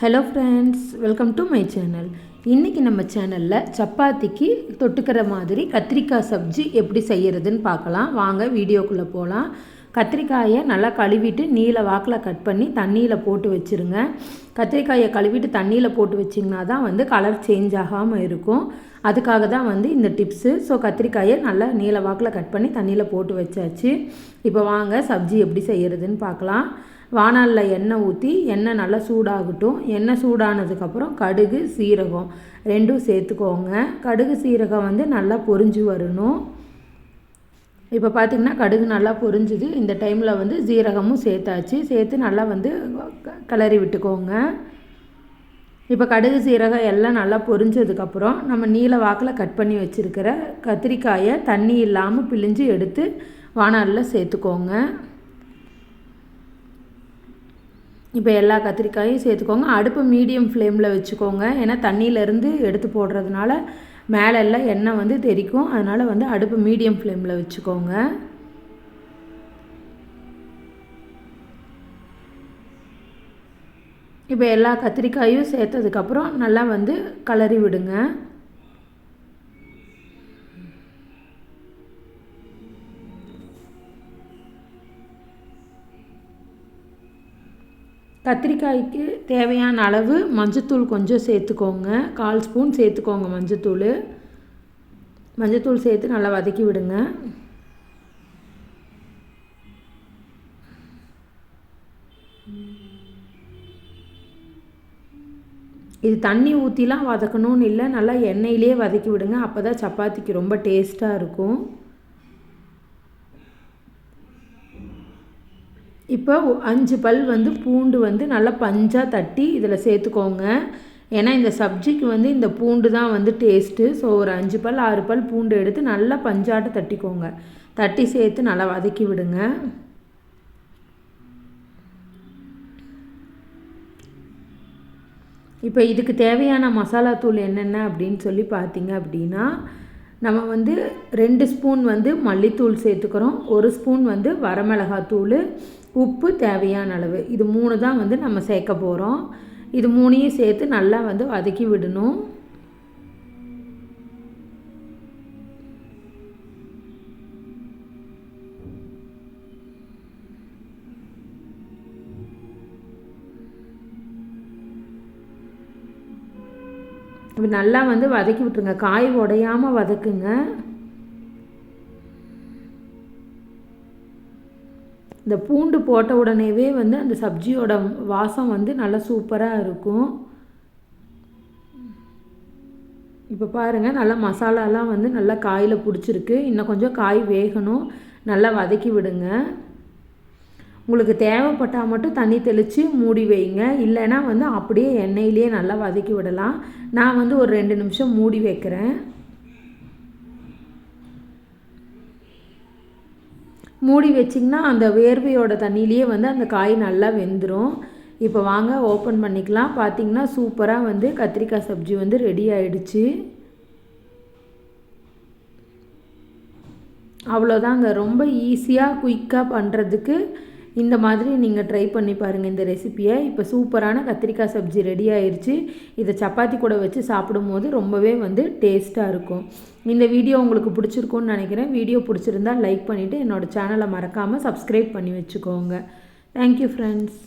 Hello friends welcome to my channel இன்றைக்கி நம்ம சேனலில் சப்பாத்திக்கு தொட்டுக்கிற மாதிரி கத்திரிக்காய் சப்ஜி எப்படி செய்கிறதுன்னு பார்க்கலாம். வாங்க வீடியோக்குள்ளே போகலாம் கத்திரிக்காயை நல்லா கழுவிட்டு நீல வாக்கில் கட் பண்ணி தண்ணியில் போட்டு வச்சுருங்க. கத்திரிக்காயை கழுவிட்டு தண்ணியில் போட்டு வச்சிங்கன்னா தான் வந்து கலர் சேஞ்ச் ஆகாமல் இருக்கும். அதுக்காக தான் வந்து இந்த டிப்ஸு ஸோ கத்திரிக்காயை நல்லா நீல வாக்கில் கட் பண்ணி தண்ணியில் போட்டு வச்சாச்சு. இப்போ வாங்க சப்ஜி எப்படி செய்கிறதுன்னு பார்க்கலாம். வானலில் எண்ணெய் ஊற்றி எண்ணெய் நல்லா சூடாகட்டும். எண்ணெய் சூடானதுக்கப்புறம் கடுகு சீரகம் ரெண்டும் சேர்த்துக்கோங்க. கடுகு சீரகம் வந்து நல்லா பொரிஞ்சு வரணும். இப்போ பார்த்திங்கன்னா கடுகு நல்லா பொரிஞ்சுது. இந்த டைமில் வந்து சீரகமும் சேர்த்தாச்சு. சேர்த்து நல்லா வந்து கிளறி விட்டுக்கோங்க. இப்போ கடுகு சீரகம் எல்லாம் நல்லா பொரிஞ்சதுக்கப்புறம் நம்ம நீல வாக்கில் கட் பண்ணி வச்சுருக்கிற கத்திரிக்காயை தண்ணி இல்லாமல் பிழிஞ்சு எடுத்து வானலில் சேர்த்துக்கோங்க. இப்போ எல்லா கத்திரிக்காயும் சேர்த்துக்கோங்க. அடுப்பு மீடியம் ஃப்ளேமில் வச்சுக்கோங்க. ஏன்னா தண்ணியிலேருந்து எடுத்து போடுறதுனால மேலே எல்லாம் எண்ணெய் வந்து தெரிக்கும். அதனால் வந்து அடுப்பு மீடியம் ஃப்ளேமில் வச்சுக்கோங்க. இப்போ எல்லா கத்திரிக்காயும் சேர்த்ததுக்கப்புறம் நல்லா வந்து கலரி விடுங்க. கத்திரிக்காய்க்கு தேவையான அளவு மஞ்சத்தூள் கொஞ்சம் சேர்த்துக்கோங்க. கால் ஸ்பூன் சேர்த்துக்கோங்க மஞ்சத்தூள். மஞ்சத்தூள் சேர்த்து நல்லா வதக்கி விடுங்க. இது தண்ணி ஊற்றிலாம் வதக்கணும்னு இல்லை நல்லா எண்ணெயிலே வதக்கி விடுங்க. அப்போ தான் சப்பாத்திக்கு ரொம்ப டேஸ்ட்டாக இருக்கும். இப்போ அஞ்சு பல் வந்து பூண்டு வந்து நல்லா பஞ்சாக தட்டி இதில் சேர்த்துக்கோங்க. ஏன்னா இந்த சப்ஜிக்கு வந்து இந்த பூண்டு தான் வந்து டேஸ்ட்டு. ஸோ ஒரு அஞ்சு பல் ஆறு பல் பூண்டு எடுத்து நல்லா பஞ்சாட்டு தட்டிக்கோங்க. தட்டி சேர்த்து நல்லா வதக்கி விடுங்க. இப்போ இதுக்கு தேவையான மசாலா தூள் என்னென்ன அப்படின்னு சொல்லி பார்த்தீங்க அப்படின்னா நம்ம வந்து ரெண்டு ஸ்பூன் வந்து மல்லித்தூள் சேர்த்துக்கிறோம். ஒரு ஸ்பூன் வந்து வரமிளகாத்தூள் உப்பு தேவையான அளவு. இது மூணு தான் வந்து நம்ம சேர்க்க போகிறோம் இது மூணையும் சேர்த்து நல்லா வந்து வதக்கி விடணும். நல்லா வந்து வதக்கி விட்டுருங்க. காய் உடையாமல் வதக்குங்க. இந்த பூண்டு போட்ட உடனேவே வந்து அந்த சப்ஜியோட வாசம் வந்து நல்லா சூப்பராக இருக்கும். இப்போ பாருங்கள் நல்லா மசாலாலாம் வந்து நல்லா காயில் பிடிச்சிருக்கு. இன்னும் கொஞ்சம் காய் வேகணும். நல்லா வதக்கி விடுங்க. உங்களுக்கு தேவைப்பட்டால் மட்டும் தண்ணி தெளித்து மூடி வைங்க. இல்லைன்னா வந்து அப்படியே எண்ணெயிலேயே நல்லா வதக்கி விடலாம். நான் வந்து ஒரு ரெண்டு நிமிஷம் மூடி வைக்கிறேன். மூடி வச்சிங்கன்னா அந்த வேர்வையோட தண்ணியிலேயே வந்து அந்த காய் நல்லா வெந்துடும் இப்போ வாங்க ஓப்பன் பண்ணிக்கலாம். பார்த்தீங்கன்னா சூப்பராக வந்து கத்திரிக்காய் சப்ஜி வந்து ரெடி ஆயிடுச்சு. அவ்வளோதாங்க. ரொம்ப ஈஸியாக குயிக்காக பண்ணுறதுக்கு இந்த மாதிரி நீங்கள் ட்ரை பண்ணி பாருங்கள் இந்த ரெசிப்பியை இப்போ சூப்பரான கத்திரிக்காய் சப்ஜி ரெடி ஆயிடுச்சு இதை சப்பாத்தி கூட வச்சு சாப்பிடும்போது ரொம்பவே வந்து டேஸ்ட்டாக இருக்கும். இந்த வீடியோ உங்களுக்கு பிடிச்சிருக்கும்னு நினைக்கிறேன். வீடியோ பிடிச்சிருந்தா லைக் பண்ணிவிட்டு என்னோடய சேனலை மறக்காமல் சப்ஸ்கிரைப் பண்ணி வச்சுக்கோங்க. Thank you friends